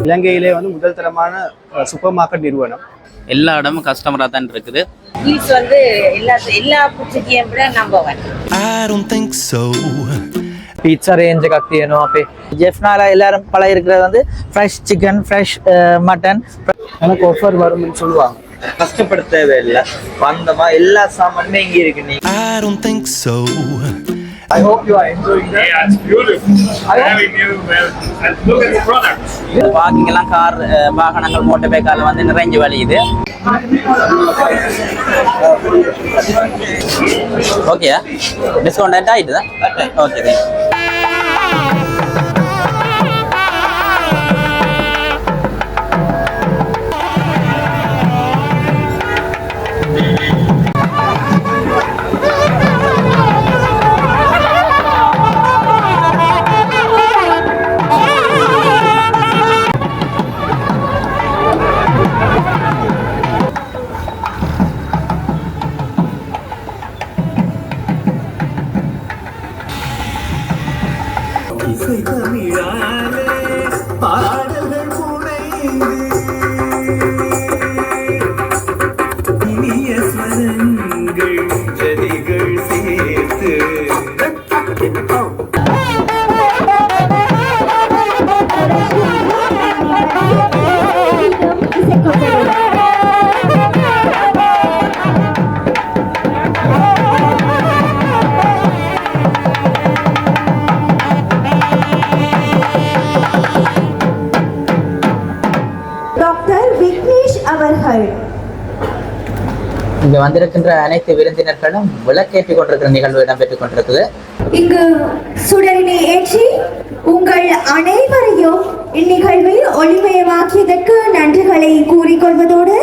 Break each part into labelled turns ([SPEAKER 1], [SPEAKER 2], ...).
[SPEAKER 1] இலங்கையிலே வந்து முதல் தரமான சூப்பர் மார்க்கெட் நிறுவனம்
[SPEAKER 2] எல்லா இடமும் கஸ்டமராக தான் இருக்குது
[SPEAKER 3] பீச் வந்து எல்லா எல்லா பூச்சிக்கையும் விட number one
[SPEAKER 4] I don't think so.
[SPEAKER 5] Pizza range එකක් තියෙනවා අපේ
[SPEAKER 6] ஜெஃப்னால எல்லாரும் பழகி இருக்கிறது வந்து ஃப்ரெஷ் சிக்கன் ஃப்ரெஷ் மட்டன்
[SPEAKER 5] எனக்கு ஆஃபர் வரும்னு சொல்லுவாங்க கஷ்டப்பட தேவையில்லை வந்தமா எல்லா சாமானுமே இங்க இருக்கு நீ
[SPEAKER 4] I don't think so.
[SPEAKER 5] I hope you are enjoying
[SPEAKER 7] Yeah, it's beautiful. Very new. Well, and look at the products.
[SPEAKER 2] வாக்கிங்கெல்லாம் car வாகனங்கள் மோட்டர் பைக்கால வந்து நிறைஞ்சு வழியுது ஓகே டிஸ்கவுண்ட் ஆயிட்டுதா ஓகே
[SPEAKER 8] டாக்டர்
[SPEAKER 2] வந்திருக்கின்ற அனைத்து விருந்தினர்களும் விளக்கேற்றிக் கொண்டிருக்கிற நிகழ்வு இடம்பெற்றுக் கொண்டிருக்குது.
[SPEAKER 8] இங்கு சுடரினை ஏற்றி உங்கள் அனைவரையும் இந்நிகழ்வில் ஒளிமயமாக்கியதற்கு நன்றிகளை கூறிக்கொள்வதோடு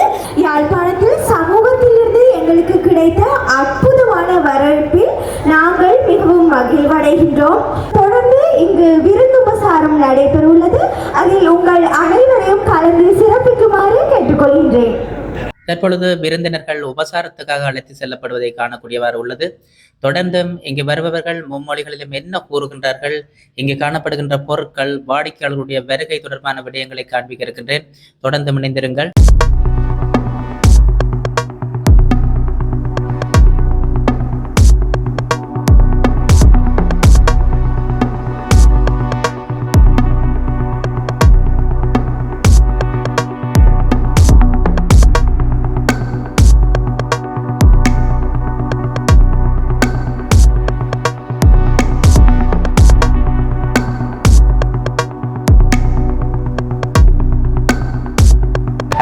[SPEAKER 8] யாழ்ப்பாணத்தில் சமூகத்திலிருந்து எங்களுக்கு கிடைத்த அற்புதமான வரவேற்பில் நாங்கள் மிகவும் மகிழ்வடைகின்றோம். தொடர்ந்து இங்கு விருந்துபசாரம் நடைபெறவுள்ளது. அதில் உங்கள் அனைவரையும் கலந்து சிறப்பிக்குமாறு கேட்டுக்கொள்கின்றேன்.
[SPEAKER 2] தற்பொழுது விருந்தினர்கள் உபசாரத்துக்காக அழைத்து செல்லப்படுவதை காணக்கூடியவாறு உள்ளது. தொடர்ந்தும் இங்கு வருபவர்கள் மும்மொழிகளிலும் என்ன கூறுகின்றார்கள் இங்கு காணப்படுகின்ற பொருட்கள் வாடிக்கையாளர்களுடைய வருகை தொடர்பான விடயங்களை காண்பிக்க இருக்கின்றேன். தொடர்ந்து இணைந்திருங்கள்.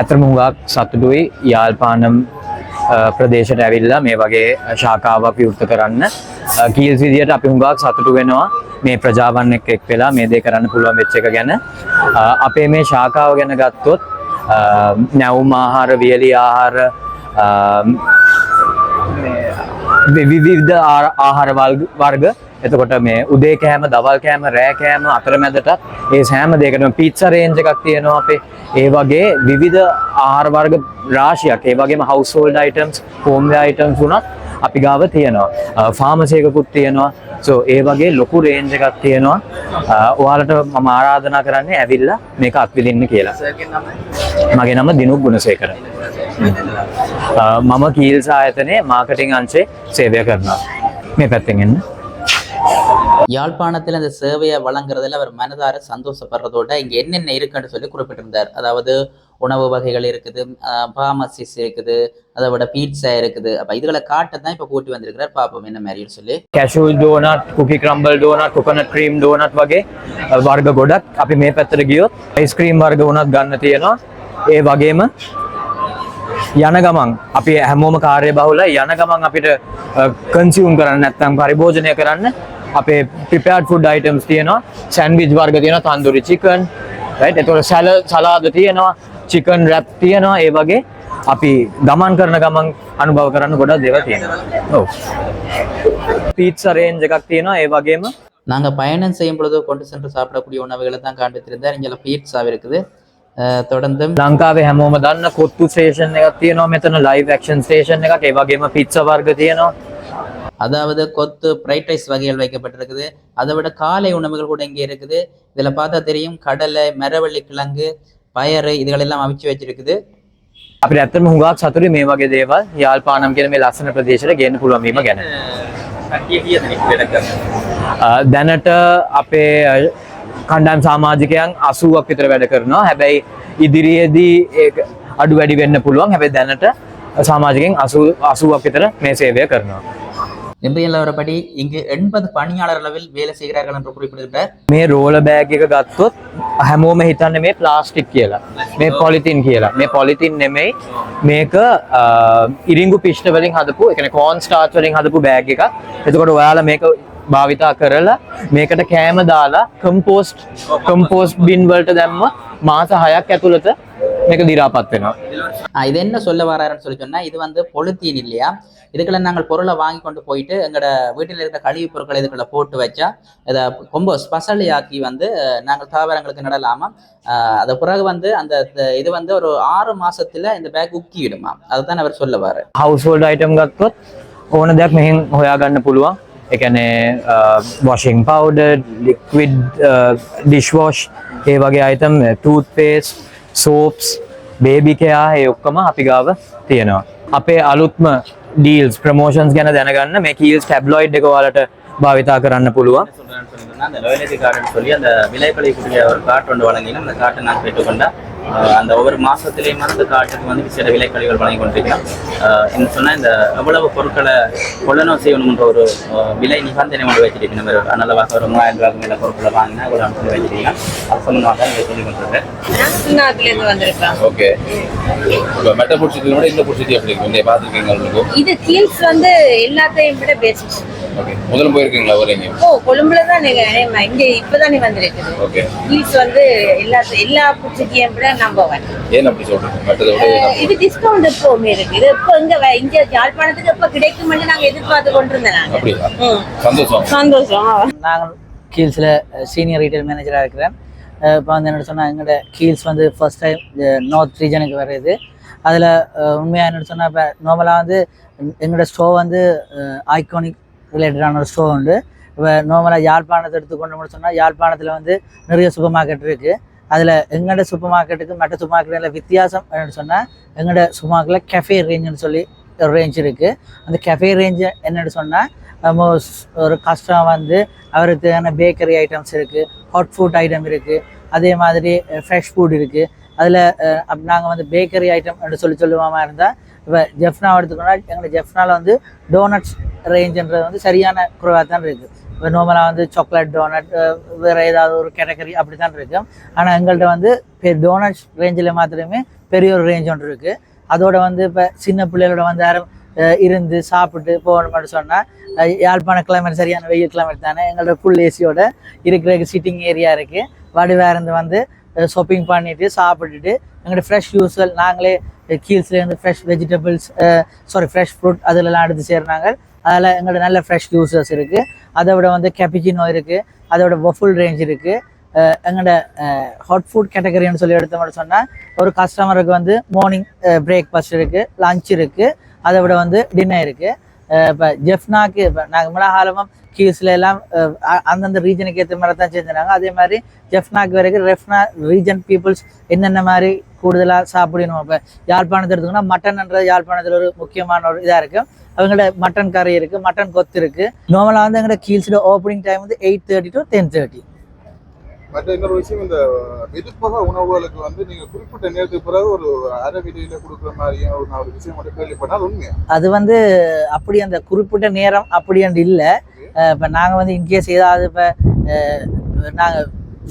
[SPEAKER 5] ඇතරම හුඟක් සතුටුයි. යාල්පානම් අ, ප්‍රදේශයට ඇවිල්ලා මේ වගේ ශාකාවක් විවෘත කරන්න. අ, කීල්ස් විදියට අපි හුඟක් සතුටු වෙනවා මේ ප්‍රජාවන් එක්ක එක් වෙලා මේ දේ කරන්න පුළුවන් වෙච්ච එක ගැන. අ, අපේ මේ ශාකාව ගැන ගත්තොත් අ, නැවුම් ආහාර වියලි ආහාර අ, වි- විවිධ ආර- ආහාර වල්ග- වර්ග එතකොට මේ උදේ කෑම දවල් කෑම රෑ කෑම අතරමැදට ඒ සෑම දෙකටම පීත්සා රේන්ජ් එකක් තියෙනවා අපේ. ඒ වගේ විවිධ ආහාර වර්ග රාශියක්. ඒ වගේම හවුස්හෝල්ඩ් අයිටම්ස් හෝම් අයිටම්ස් වුණත් අපි ගාව තියෙනවා. ෆාමසි එකකුත් තියෙනවා. සෝ ඒ වගේ ලොකු රේන්ජ් එකක් තියෙනවා. අ, ඔයාලට මම ආරාධනා කරන්නේ ඇවිල්ලා මේක අත්විඳින්න කියලා. මගේ නම දිනුක් ගුණසේකර. අ, මම කීල්ස් ආයතනයේ මාර්කටිං අංශේ සේවය කරනවා. මේ පැත්තෙන් එන්න.
[SPEAKER 2] யாழ்ப்பாணத்தில் அந்த சேவையை வழங்குறதுல அவர் மனதார சந்தோஷப்படுறதோட இங்க என்னென்ன இருக்குன்னு சொல்லி குறிப்பிட்டிருந்தார் அதாவது உணவு வகைகள் இருக்குது ஃபார்மசிஸ் இருக்குது அதை விட பீட்சா இருக்குது அப்ப இதுகளை காட்ட தான் இப்ப கூட்டி வந்திருக்கிறார் பாப்போம் என்ன மாதிரின்னு சொல்லி
[SPEAKER 5] cashew donut cookie crumble donut coconut cream donut වගේ අ, වර්ග ගොඩක් අපි මේ පැත්තට ගියොත් යිස්ක්‍රීම් වර්ග වුණත් ගන්න තියෙනවා ඒ වගේම යන ගමන් අපි හැමෝම කාර්ය බහුල යන ගමන් අපිට කන්සියුම් කරන්න නැත්තම් පරිභෝජනය කරන්න අපේ පිපයාඩ් ෆුඩ් අයිටම්ස් තියෙනවා සැන්විච් වර්ග තියෙනවා තන්දුරි චිකන් රයිට් එතකොට සැල සලාද තියෙනවා චිකන් රැප් තියෙනවා ඒ වගේ අපි ගමන් කරන ගමන් අනුභව කරන්න ගොඩක් දේවල් තියෙනවා ඔව් පීට්සා රේන්ජ් එකක් තියෙනවා ඒ වගේම
[SPEAKER 2] நாங்க பயணம் செய்யும் பொழுது கொண்டு சென்று சாப்பிடக்கூடிய உணவுகளை தான் காண்பித்திருந்தார் இங்கே பீட்சா இருக்குது அஹ் தொடர்ந்தும்
[SPEAKER 5] ලංකාවේ හැමෝම දන්න කොත්තු ස්ටේෂන් එකක් තියෙනවා මෙතන ලයිව් ඇක්ෂන් ස්ටේෂන් එකක් ඒ වගේම පිට්සා වර්ග තියෙනවා
[SPEAKER 2] அதாவது கொத்து ஃப்ரைட் ரைஸ் வகைகள் வைக்கப்பட்டிருக்குது அதை விட காலை உணவுகள் கூட இங்கே இருக்குது இதில் பார்த்தா தெரியும் கடலை மரவள்ளி கிழங்கு பயறு இதுகளெல்லாம் அவிச்சு வச்சிருக்குது
[SPEAKER 5] අපිට ඇත්තම හුඟක් සතුරි මේ වගේ දේවල් යාල්පානම් කියන මේ ලස්සන ප්‍රදේශයට ගේන්න පුළුවන් වීම ගැන. අ, දැනට අපේ අ, කණ්ඩායම් සාමාජිකයන් 80ක් විතර වැඩ කරනවා. හැබැයි ඉදිරියේදී ඒක අඩු වැඩි වෙන්න පුළුවන්. හැබැයි දැනට සමාජිකයන් 80 80ක් විතර මේ සේවය කරනවා.
[SPEAKER 2] இன்றைய நிலவரப்படி இங்கு எண்பது பணியாளர் அளவில் வேலை செய்கிறார்கள் என்று குறிப்பிடுகிறார்
[SPEAKER 5] මේ රෝල බෑග් එක ගත්තොත් හැමෝම හිතන්නේ මේ ප්ලාස්ටික් කියලා. මේ පොලිතින් කියලා. මේ පොලිතින් නෙමෙයි මේක අ, ඉරිංගු පිෂ්ඨ වලින් හදපු, ඒ කියන්නේ කෝන් ස්ටාර්ච් වලින් හදපු බෑග් එකක්. එතකොට ඔයාලා මේක භාවිතා කරලා මේකට කෑම දාලා කම්පෝස්ට් කම්පෝස්ට් බින් වලට දැම්ම මාස 6ක් ඇතුළත මේක දි รา පත් වෙනවා.
[SPEAKER 2] ஆ, இது என்ன சொல்ல வராருன்னு சொல்லி சொன்னா இது வந்து பொலித்தீன் இல்லையா இதுக்குள்ள நாங்கள் பொருளை வாங்கி கொண்டு போயிட்டு எங்களோட வீட்டில் இருக்கிற கழிவுப் பொருட்களை இதுக்குள்ள போட்டு வச்சா இதை கொம்போஸ் பசலி ஆக்கி வந்து அஹ், நாங்கள் தாவரங்களுக்கு நடலாமா அஹ், அது பிறகு வந்து அந்த த- இது வந்து ஒரு ஆறு மாசத்துல இந்த பேக் உக்கிடுமா அதுதான் அவர் சொல்ல வாரு
[SPEAKER 5] හවස්හෝල්ඩ අයිටම් ගත්තොත් ඕන දෙයක් මෙහින් හොයාගන්න පුළුවන් එකනේ වශිං පවඩ ලික්විඩ් ඩිශ්වෝෂ් ඒ වගේ අයිතම් තූත් පේස් සෝප්ස් බේබිකයා ඒ ඔක්කම අපි ගාව තියෙනවා අපේ අලුත්ම ඩීල්ස් ප්‍රමෝෂන්ස් ගැන දැනගන්න මේ කීල්ස් ටැබ්ලොයිඩ් එක ඔයාලට භාවිතා කරන්න පුළුවන්
[SPEAKER 2] சொல்றேன்னு சொல்லி சொன்னா அந்த லோயலிட்டி கார்டுன்னு சொல்லி அந்த விலை கழிக்கூடிய ஒரு கார்டு ஒன்று வழங்கினா அந்த கார்ட்டை நான் பெற்றுக்கொண்டா ஆஹ், அந்த ஒவ்வொரு மாசத்துலேயும் அந்த கார்ட்டுக்கு வந்து விசேட விலை கழிவுகள் வழங்கி கொண்டிருக்கிறோம். என்ன சொன்னா இந்த எவ்வளவு பொருட்களை கொள்ளணும் செய்யணும்ன்ற ஒரு விலை நிபந்தனை ஒன்று வச்சிருக்கணும் நம்ம நல்லவாக ஒரு மூவாயிரம் ரூபாய்க்கு மேல பொருட்களை வாங்கினா இவ்வளோ சொல்லி வச்சிருக்கீங்க அது சம்பந்தமாக தான் இதை சொல்லி கொண்டிருக்கேன்
[SPEAKER 9] ஓகே. இப்போ மெட்ட பிடிச்சிட்டு விட இந்த பிடிச்சிட்டு எப்படி இருக்கு? நீங்கள் பார்த்துருக்கீங்க
[SPEAKER 3] இது கீல்ஸ் வந்து எல்லாத்தையும் விட பெஸ்ட்
[SPEAKER 9] ஓகே. முதல்ல போயிருக்கீங்களா வரீங்க
[SPEAKER 3] ஓ கொழும்புல தான் நீங்க ஆமா, இங்க இப்பதானே வந்திருக்குது.
[SPEAKER 9] ஓகே.
[SPEAKER 3] கீல்ஸ் வந்து எல்லா எல்லா பூச்சிக்கையும் விட நம்பர் ஒன்
[SPEAKER 9] ஏன் அப்படி சொல்றீங்க? மெட்டதை விட இது
[SPEAKER 3] டிஸ்கவுண்ட் எப்பவுமே இருக்கு இது எப்போ இங்க இங்க யாழ்ப்பாணத்துக்கு எப்ப கிடைக்கும்னு நாங்க எதிர்பார்த்து கொண்டிருந்தோம் நாங்க.
[SPEAKER 9] அப்படியா. சந்தோஷம்.
[SPEAKER 3] சந்தோஷம்.
[SPEAKER 6] நாங்கள் கீல்ஸில் சீனியர் ரீட்டைல் மேனேஜராக இருக்கிறேன். இப்போ வந்து என்ன சொன்னால் எங்களோட கீல்ஸ் வந்து ஃபர்ஸ்ட் டைம் நார்த் ரீஜனுக்கு வருது அதில் உண்மையாக என்ன சொன்னால் இப்போ நார்மலாக வந்து எங்களோட ஸ்டோ வந்து ஐகானிக் ரிலேட்டடான ஒரு ஸ்டோ உண்டு. இப்போ நார்மலாக யாழ்ப்பாணத்தை எடுத்துக்கொண்டோம்னு சொன்னால் யாழ்ப்பாணத்தில் வந்து நிறைய சூப்பர் மார்க்கெட் இருக்குது அதில் எங்களோட சூப்பர் மார்க்கெட்டுக்கு மற்ற சூப்பர் மார்க்கெட்டில் வித்தியாசம் என்னென்னு சொன்னால் எங்களோட சூப்பர் மார்க்கெட்டில் கெஃபே ரேஞ்சுன்னு சொல்லி ஒரு ரேஞ்ச் இருக்குது அந்த கெஃபே ரேஞ்சு என்னென்னு சொன்னால் ஒரு கஸ்டமர் வந்து அவருக்கு தேவையான பேக்கரி ஐட்டம்ஸ் இருக்குது ஹாட் ஃபுட் ஐட்டம் இருக்குது அதே மாதிரி ஃப்ரெஷ் ஃபுட் இருக்குது அதில் நாங்கள் வந்து பேக்கரி ஐட்டம் என்று சொல்லி சொல்லுவாமல் இருந்தால் இப்போ ஜெஃப்னா எடுத்துக்கோன்னா எங்களோட ஜெஃப்னாவில் வந்து டோனட்ஸ் ரேஞ்சுன்றது வந்து சரியான குறைவாக தான் இருக்குது இப்போ நார்மலாக வந்து சாக்லேட் டோனட் வேறு ஏதாவது ஒரு கேட்டகரி அப்படி தான் இருக்கும் ஆனால் எங்கள்கிட்ட வந்து டோனட்ஸ் ரேஞ்சில் மாத்திரமே பெரிய ஒரு ரேஞ்ச் ஒன்று இருக்குது அதோட வந்து இப்போ சின்ன பிள்ளைகளோட வந்து யாரும் இருந்து சாப்பிட்டு போகணும்னு சொன்னால் யாழ்ப்பாண கிளைமேட் சரியான வெயில் கிளைமேட் தானே எங்களோட ஃபுல் ஏசியோட இருக்கிற சிட்டிங் ஏரியா இருக்குது வடிவாக வந்து ஷாப்பிங் பண்ணிவிட்டு சாப்பிட்டுட்டு எங்களோட ஃப்ரெஷ் யூஸ்வல் நாங்களே கீல்ஸ்லேருந்து fresh vegetables sorry fresh fruit அதிலலாம் எடுத்து சேர்னாங்க அதில் எங்களோட நல்ல ஃப்ரெஷ் ஜூஸஸ் இருக்குது அதை விட வந்து கேப்பிச்சினோ இருக்குது அதோட வஃபுல் ரேஞ்ச் இருக்குது எங்களோட ஹாட் ஃபுட் கேட்டகரின்னு சொல்லி எடுத்தோம்னு சொன்னால் ஒரு கஸ்டமருக்கு வந்து மார்னிங் பிரேக்ஃபாஸ்ட் இருக்குது லஞ்ச் இருக்குது அதை விட வந்து டின்னர் இருக்குது இப்போ ஜெஃப்னாக்கு இப்போ நாங்கள் மிளகாலமும் கீஸ்ல எல்லாம் அந்தந்த ரீஜனுக்கு ஏற்ற மாதிரி தான் செஞ்சுனாங்க அதே மாதிரி ஜெஃப்னாக்கு வரைக்கும் ரெஃப்னா ரீஜன் பீப்புள்ஸ் என்னென்ன மாதிரி கூடுதலாக சாப்பிடணும்? இப்போ யாழ்ப்பாணத்தை எடுத்துக்கோன்னா மட்டன்ன்றது யாழ்ப்பாணத்தில் ஒரு முக்கியமான ஒரு இதாக இருக்குது அவங்களோட மட்டன் கறி இருக்குது மட்டன் கொத்து இருக்குது நார்மலாக வந்து எங்களோட கீல்ஸோட ஓப்பனிங் டைம் வந்து eight thirty to ten thirty
[SPEAKER 10] மற்ற இன்னொரு விஷயம் இந்த வெதுப்பக உணவுகளுக்கு வந்து நீங்க குறிப்பிட்ட நேரத்துக்கு பிறகு ஒரு அரை விலையில கொடுக்குற மாதிரியான ஒரு ஒரு விஷயம் மட்டும் கேள்விப்பட்டா அது உண்மையா?
[SPEAKER 6] அது வந்து அப்படி அந்த குறிப்பிட்ட நேரம் அப்படி என்று இல்லை. இப்போ நாங்கள் வந்து இன்கேஸ் ஏதாவது இப்போ நாங்கள்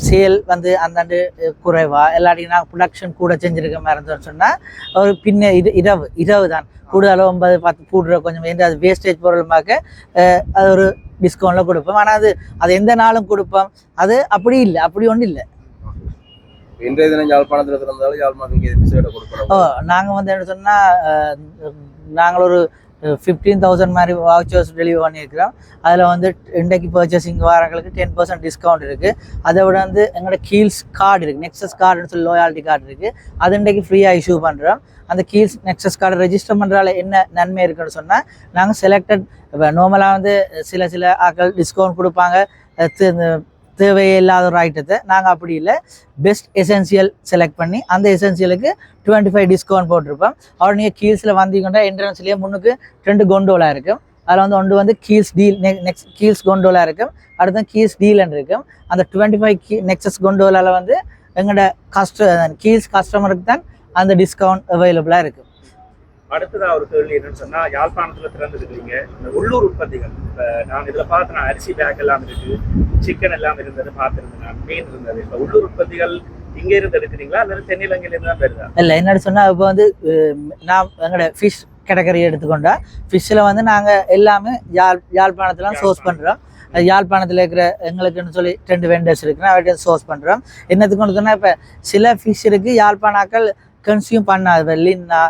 [SPEAKER 6] சேல் வந்து அந்தாண்டு குறைவா? இல்லாட்டி நாங்கள் ப்ரொடக்ஷன் கூட செஞ்சுருக்க மாதிரி சொன்னால் ஒரு பின்ன இது இரவு இரவு தான். கூடுதலாக ஒன்பது பத்து கூடுற கொஞ்சம் எந்த அது வேஸ்டேஜ் பொருளுமாக்க அது ஒரு டிஸ்கவுண்ட்டில் கொடுப்போம். ஆனால் அது அது எந்த நாளும் கொடுப்போம். அது அப்படி இல்லை அப்படி ஒன்றும் இல்லை.
[SPEAKER 9] இன்றைய தினம் யாழ்ப்பாணத்தில் பிறந்தாலும் யாழ் மக்களுக்கு இது விசேட கொடுக்கணும்.
[SPEAKER 6] ஓ நாங்கள் வந்து என்ன சொன்னால் நாங்கள் ஒரு ஃபிஃப்டீன் தௌசண்ட் மாதிரி வாட்சர்ஸ் டெலிவரி பண்ணியிருக்கிறோம். அதில் வந்து இன்றைக்கு பர்ச்சேசிங் வரவங்களுக்கு டென் பர்சன்ட் டிஸ்கவுண்ட் இருக்குது அதை விட வந்து எங்களோட கீல்ஸ் கார்டு இருக்குது நெக்ஸஸ் கார்டுன்னு சொல்லி லோயாலிட்டி கார்டு இருக்குது அது இன்றைக்கு ஃப்ரீயாக இஷ்யூ பண்ணுறோம் அந்த கீல்ஸ் நெக்ஸஸ் கார்டு ரெஜிஸ்டர் பண்ணுறால என்ன நன்மை இருக்குன்னு சொன்னால் நாங்கள் செலக்டட் இப்போ நார்மலாக வந்து சில சில ஆக்கள் டிஸ்கவுண்ட் கொடுப்பாங்க. தேவையில்லாத ஒரு ஐட்டத்தை நாங்கள் அப்படி இல்லை. பெஸ்ட் எசென்சியல் செலக்ட் பண்ணி அந்த எசென்சியலுக்கு டுவெண்ட்டி ஃபைவ் டிஸ்கவுண்ட் போட்டிருப்போம். அவர் நீங்கள் கீல்ஸில் வந்தீங்கன்னா என்ட்ரன்ஸ்லேயே முன்னுக்கு ரெண்டு கொண்டோலா இருக்கும் அதில் வந்து ஒன்று வந்து Keells deal next Keells gondola இருக்கும் அடுத்து கீல்ஸ் டீல்னு இருக்கும் அந்த டுவெண்ட்டி ஃபைவ் கீ நெக்ஸஸ் கொண்டோலாவில் வந்து எங்களோட கஸ்ட கீல்ஸ் கஸ்டமருக்கு தான் அந்த டிஸ்கவுண்ட் அவைலபிளாக இருக்குது
[SPEAKER 7] அடுத்ததா ஒரு கேள்வி என்னன்னு சொன்னா யாழ்ப்பாணத்துல திறந்துருக்கீங்க இந்த உள்ளூர் உற்பத்திகள். இப்ப நான் இதுல பார்த்து நான் அரிசி பேக் எல்லாம் இருக்கு சிக்கன் எல்லாம் இருந்தது பார்த்திருந்தேன் நான் மீன் இருந்தது. இப்ப உள்ளூர் உற்பத்திகள் இங்க இருந்து எடுக்கிறீங்களா? அல்லது தென்னிலங்கையில இருந்து தான் வருதா
[SPEAKER 6] இல்லை என்னன்னு சொன்னால் இப்போ வந்து நான் எங்களோட ஃபிஷ் கேட்டகரி எடுத்துக்கொண்டா ஃபிஷ்ஷில் வந்து நாங்கள் எல்லாமே யாழ் யாழ்ப்பாணத்தில் சோர்ஸ் பண்ணுறோம் யாழ்ப்பாணத்தில் இருக்கிற எங்களுக்குன்னு சொல்லி ரெண்டு வெண்டர்ஸ் இருக்குன்னா அவர்கிட்ட சோர்ஸ் பண்ணுறோம் என்னத்துக்கு சொன்னால் இப்போ சில ஃபிஷ் இருக்குது யாழ்ப்பாணாக்கள் கன்சியூம் பண்ணாது. இப்போ லின்னா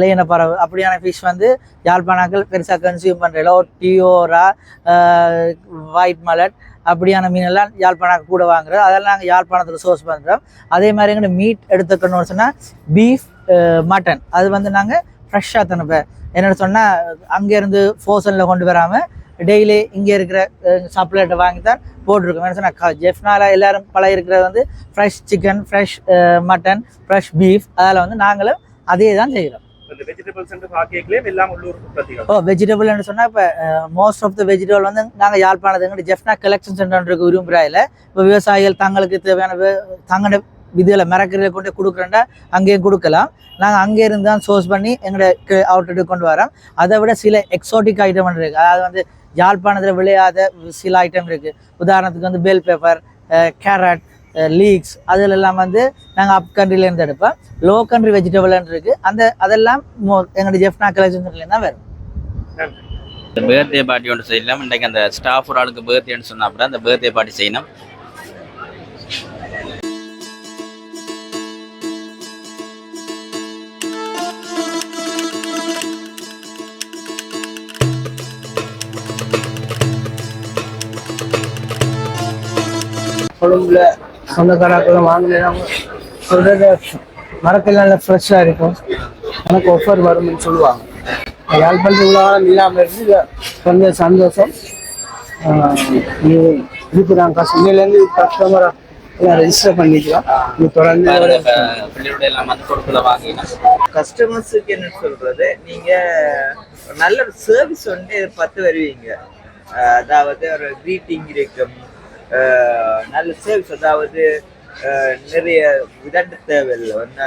[SPEAKER 6] லேன பறவை அப்படியான ஃபிஷ் வந்து யாழ்ப்பாணாக்கள் பெருசாக கன்சியூம் பண்ணுறதில்ல டியோரா ஒயிட் மலட் அப்படியான மீனெல்லாம் யாழ்ப்பாணம் கூட வாங்குறோம் அதெல்லாம் நாங்கள் யாழ்ப்பாணத்தில் சோர்ஸ் பண்ணுறோம் அதே மாதிரி எங்கிட்ட மீட் எடுத்துக்கணும்னு சொன்னால் பீஃப் மட்டன் அது வந்து நாங்கள் ஃப்ரெஷ்ஷாக தனுப்பேன் என்னென்னு சொன்னால் அங்கேருந்து ஃபோசனில் கொண்டு வராமல் டெய்லி இங்கே இருக்கிற சப்ளைட்டை வாங்கி தான் போட்டிருக்கோம். என்ன சொன்னால் ஜெஃப்னால எல்லாரும் பழைய இருக்கிறது வந்து fresh chicken fresh mutton fresh beef அதில் வந்து நாங்களும் அதே தான் செய்கிறோம்
[SPEAKER 7] இந்த வெஜிடபிள்ஸ் பாக்கெட்லயே எல்லாம் உள்ளூர் உற்பத்திகள்.
[SPEAKER 6] ஓ வெஜிடபிள்னு சொன்னால் இப்போ மோஸ்ட் ஆஃப் த வெஜிடபிள் வந்து நாங்கள் யாழ்ப்பாணத்து ஜெஃப்னா கலெக்ஷன் சென்டருக்கு விரும்புகிறாயில் இப்போ விவசாயிகள் தங்களுக்கு தேவையான வே- தங்களோட இதில் கொண்டு கொடுக்குறேன்டா அங்கேயும் கொடுக்கலாம். நாங்கள் அங்கேருந்து தான் சோர்ஸ் பண்ணி எங்களோட அவுட்லெட்டுக்கு கொண்டு வரோம். அதை விட சில எக்ஸோட்டிக் ஐட்டம் இருக்குது அதாவது வந்து யாழ்ப்பாணத்தில் விளையாத சில ஐட்டம் இருக்குது உதாரணத்துக்கு வந்து பெல் பேப்பர் கேரட் லீக்ஸ் அதில் எல்லாம் வந்து நாங்கள் அப் கண்ட்ரிலேருந்து எடுப்போம். லோ கண்ட்ரி வெஜிடபிள்னு இருக்குது அந்த அதெல்லாம் மோ- எங்களோட ஜெஃப்னா கலெக்ஷன் சென்டர்லேருந்து தான் வரும்.
[SPEAKER 11] பர்த்டே பார்ட்டி ஒன்று செய்யலாம். இன்றைக்கு அந்த ஸ்டாஃப் ஒரு ஆளுக்கு பர்த்டேன்னு சொன்னா கூட அந்த பர்த்டே பார்ட்டி செய்யணும்.
[SPEAKER 1] கொழும்புல சொந்தக்காராக்களும் வாங்கினாங்க சொல்றது மரத்தில் நல்லா ஃப்ரெஷ்ஷாக இருக்கும். எனக்கு ஒஃபர் வரும்னு சொல்லுவாங்க. யாழ்ப்பாணத்து உலகம் இல்லாமல் இருந்து கொஞ்சம் சந்தோஷம். ஆஹ் இது இதுக்கு நான் கஸ்டமர்லேருந்து கஸ்டமரை ரெஜிஸ்டர் பண்ணிக்கலாம். தொடர்ந்து
[SPEAKER 11] பிள்ளையோட எல்லாம் வந்து பொருட்களை வாங்கினா
[SPEAKER 12] கஸ்டமர்ஸுக்கு என்ன சொல்றது? நீங்க ஒரு நல்ல ஒரு சர்வீஸ் வந்து எதிர்பார்த்து வருவீங்க. அதாவது ஒரு greeting இருக்கும் நல்ல சர்வீஸ் அதாவது நிறைய விதண்டு தேவையில்லை. ஒன்று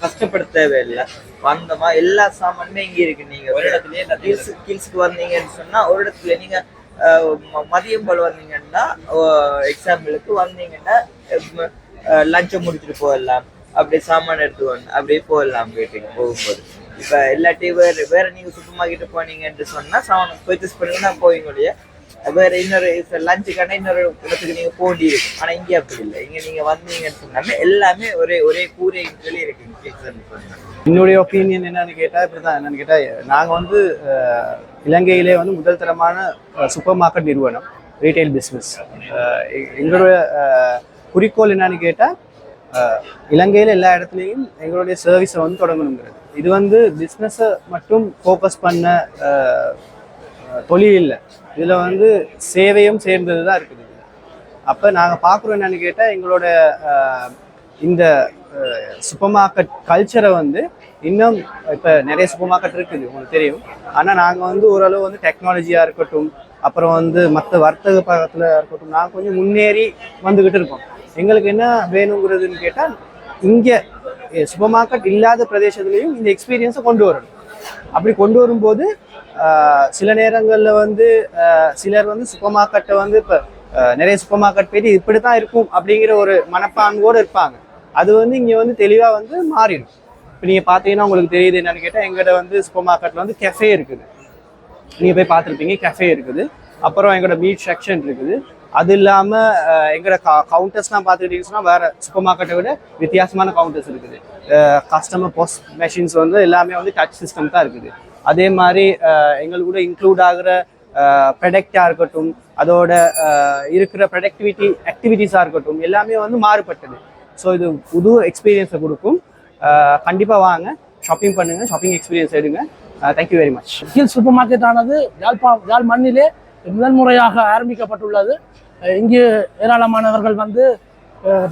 [SPEAKER 12] கஷ்டப்பட தேவையில்லை. வந்தோமா எல்லா சாமானுமே இங்க இருக்கு நீங்க. ஒரு இடத்துலயே கில்ஸ் கில்ஸ்க்கு வந்தீங்கன்னு சொன்னா ஒரு இடத்துல நீங்க அஹ் ம- மதியம் போல வந்தீங்கன்னா எக்ஸாம்பிளுக்கு வந்தீங்கன்னா லஞ்சை முடிச்சுட்டு போயிடலாம். அப்படியே சாமான் எடுத்து அப்படியே போயிடலாம் வீட்டுக்கு போகும்போது. இப்ப இல்லாட்டி வேற வேற நீங்க சூப்பர் மார்க்கெட் போனீங்கன்னு சொன்னா சாமான் பர்ச்சேஸ் பண்ணீங்கன்னா போவீங்க இல்லையா வேற இன்னொரு லஞ்சுக்கான இன்னொரு இடத்துக்கு நீங்க போண்டி ஆனால் ஆனா அப்படி இல்லை. இங்க நீங்க வந்தீங்கன்னு சொன்னாலே எல்லாமே ஒரே ஒரே கூரை கீழே இருக்கு
[SPEAKER 1] என்னுடைய ஒப்பீனியன் என்னன்னு கேட்டால் இப்படி தான் என்னன்னு கேட்டால் நாங்கள் வந்து இலங்கையிலே வந்து முதல் தரமான சூப்பர் மார்க்கெட் நிறுவனம் ரீட்டைல் பிஸ்னஸ் எங்களுடைய குறிக்கோள் என்னன்னு கேட்டால் இலங்கையில் எல்லா இடத்துலையும் எங்களுடைய சர்வீஸை வந்து தொடங்கணுங்கிறது. இது வந்து பிஸ்னஸை மட்டும் ஃபோக்கஸ் பண்ண தொழில் இல்லை. இதில் வந்து சேவையும் சேர்ந்தது தான் இருக்குது அப்போ நாங்கள் பார்க்குறோம் என்னன்னு கேட்டால் எங்களோட இந்த சூப்பர் மார்க்கெட் கல்ச்சரை வந்து இன்னும் இப்போ நிறைய சூப்பர் மார்க்கெட் இருக்குது உங்களுக்கு தெரியும். ஆனால் நாங்கள் வந்து ஓரளவு வந்து டெக்னாலஜியாக இருக்கட்டும் அப்புறம் வந்து மற்ற வர்த்தக பக்கத்தில் இருக்கட்டும் நாங்கள் கொஞ்சம் முன்னேறி வந்துக்கிட்டு இருக்கோம். எங்களுக்கு என்ன வேணுங்கிறதுன்னு கேட்டால் இங்கே சூப்பர் மார்க்கெட் இல்லாத பிரதேசத்துலேயும் இந்த எக்ஸ்பீரியன்ஸை கொண்டு வரணும். அப்படி கொண்டு வரும்போது சில நேரங்களில் வந்து சிலர் வந்து சூப்பர் மார்க்கெட்டை வந்து இப்போ நிறைய சூப்பர் மார்க்கெட் போயிட்டு இப்படி தான் இருக்கும் அப்படிங்கிற ஒரு மனப்பான்மையோடு இருப்பாங்க. அது வந்து இங்கே வந்து தெளிவாக வந்து மாறிடும். இப்போ நீங்கள் பார்த்தீங்கன்னா உங்களுக்கு தெரியுது என்னன்னு கேட்டால் எங்கள்கிட்ட வந்து சூப்பர் மார்க்கெட்டில் வந்து கெஃபே இருக்குது. நீங்கள் போய் பார்த்துருப்பீங்க கெஃபே இருக்குது. அப்புறம் எங்களோட மீட் செக்ஷன் இருக்குது. அது இல்லாமல் எங்களோட க கவுண்டர்ஸ்லாம் பார்த்துக்கிட்டீங்கன்னா வேறு சூப்பர் மார்க்கெட்டை விட வித்தியாசமான கவுண்டர்ஸ் இருக்குது. கஸ்டமர் போஸ்ட் மெஷின்ஸ் வந்து எல்லாமே வந்து டச் சிஸ்டம் தான் இருக்குது. அதே மாதிரி எங்கள் எங்களுக்கு கூட இன்க்ளூட் ஆகிற ப்ரொடக்டாக இருக்கட்டும் அதோட இருக்கிற ப்ரொடக்டிவிட்டி ஆக்டிவிட்டீஸாக இருக்கட்டும் எல்லாமே வந்து மாறுபட்டது. ஸோ இது புது எக்ஸ்பீரியன்ஸை கொடுக்கும். கண்டிப்பாக வாங்க ஷாப்பிங் பண்ணுங்கள் ஷாப்பிங் எக்ஸ்பீரியன்ஸ் எடுங்க. Thank you very much
[SPEAKER 13] hill supermarket ஆனது யாழ்ப்பா யாழ் மண்ணிலே முதல் முறையாக ஆரம்பிக்கப்பட்டுள்ளது. இங்கு ஏராளமானவர்கள் வந்து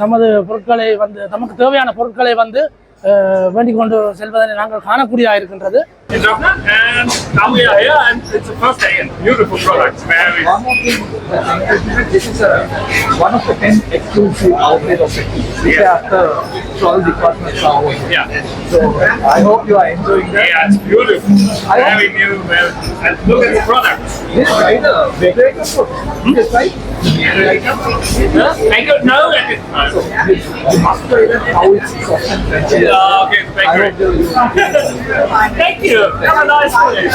[SPEAKER 13] தமது பொருட்களை வந்து தமக்கு தேவையான பொருட்களை வந்து வேண்டிக் கொண்டு செல்வதனை நாங்கள் காணக்கூடியதாக இருக்கின்றது
[SPEAKER 7] in Jaffna, and now we are here, and it's the first day, and beautiful products, very.
[SPEAKER 14] One more thing, this is a, one of the 10 exclusive outlets of the. This
[SPEAKER 7] Yeah.
[SPEAKER 14] after 12 departments are over.
[SPEAKER 7] Yeah.
[SPEAKER 14] So I hope you are enjoying that.
[SPEAKER 7] Yeah, it's beautiful.
[SPEAKER 14] I
[SPEAKER 7] Very new, very, and look at the products.
[SPEAKER 14] This right, uh, Baker food. This right?
[SPEAKER 7] Thank you. No, that is not.
[SPEAKER 14] So you, must try that how it's soft and crunchy.
[SPEAKER 7] Yeah, okay, thank you.
[SPEAKER 14] hope you
[SPEAKER 7] Thank you. Have a nice day.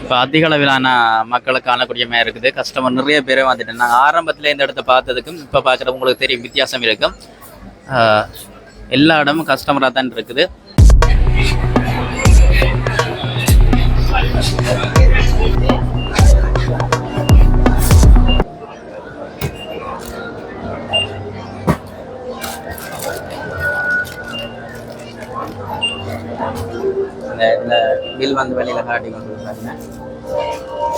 [SPEAKER 2] இப்போ அதிக அளவிலான மக்களை காணக்கூடிய மாதிரி இருக்குது customer நிறைய பேர் வந்துட்டு நாங்கள் ஆரம்பத்தில் இந்த இடத்த பார்த்ததுக்கும் இப்போ பார்க்குறது உங்களுக்கு தெரியும் வித்தியாசம் இருக்கும் எல்லா இடமும் கஸ்டமராக தான் இருக்குது காட்டி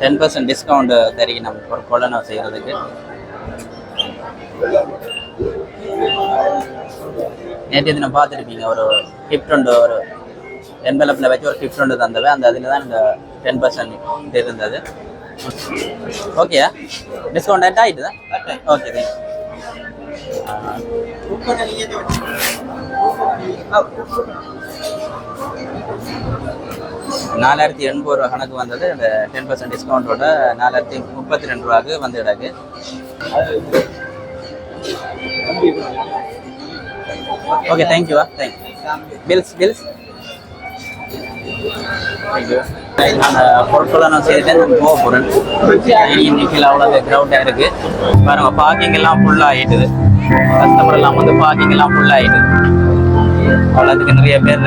[SPEAKER 2] டென் பர்சன்ட் டிஸ்கவுண்ட் தருகி நம்ம ஒரு கொள்ளனை செய்கிறதுக்கு நேற்று தினம் பார்த்துருப்பீங்க ஒரு கிஃப்ட் உண்டு ஒரு என்வெலப்பில் வச்சு ஒரு கிஃப்ட் உண்டு தந்தவை அந்த அதில் தான் இந்த டென் பர்சன்ட் இது இருந்தது. ஓகே டிஸ்கவுண்ட் ஆகிட்டு தான் ஓகே தேங்க்யூ நாலாயிரத்தி எண்பது ரூபா கணக்கு வந்தது. அந்த டென் பர்சன்ட் டிஸ்கவுண்ட்டோட நாலாயிரத்தி முப்பத்தி ரெண்டு ரூபாக்கு வந்து கிடக்கு ஓகே தேங்க்யூவா தேங்க் பில்ஸ் பில்ஸ் அந்த பொருட்களை நான் செய்துட்டு போக போகிறேன் இன்னைக்கு அவ்வளோ கிரௌண்டாக இருக்குது பாருங்கள் பார்க்கிங் எல்லாம் ஃபுல்லாக ஆகிட்டுது கஸ்டமர் எல்லாம் வந்து பார்க்கிங் எல்லாம் ஃபுல் ஆகிட்டுது அவ்வளோத்துக்கு நிறைய பேர்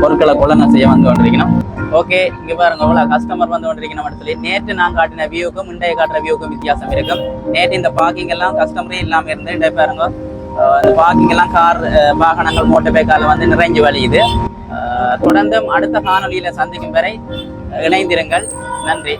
[SPEAKER 2] பொருட்களை கொள்ளனை செய்ய வந்து கொண்டிருக்கணும். ஓகே இங்க பாருங்க அவ்வளோ கஸ்டமர் வந்து கொண்டிருக்கணும் இடத்துல. நேற்று நான் காட்டின வியூக்கும் இன்றைய காட்டுற வியூக்கும் வித்தியாசம் இருக்கும். நேற்று இந்த பார்க்கிங் எல்லாம் கஸ்டமரே இல்லாமல் இருந்து இன்றைய பாருங்க இந்த பார்க்கிங் எல்லாம் கார் வாகனங்கள் மோட்டர் பைக்கால் வந்து நிறைஞ்சு வழியுது. தொடர்ந்தும் அடுத்த காணொலியில் சந்திக்கும் வரை இணைந்திருங்கள். நன்றி.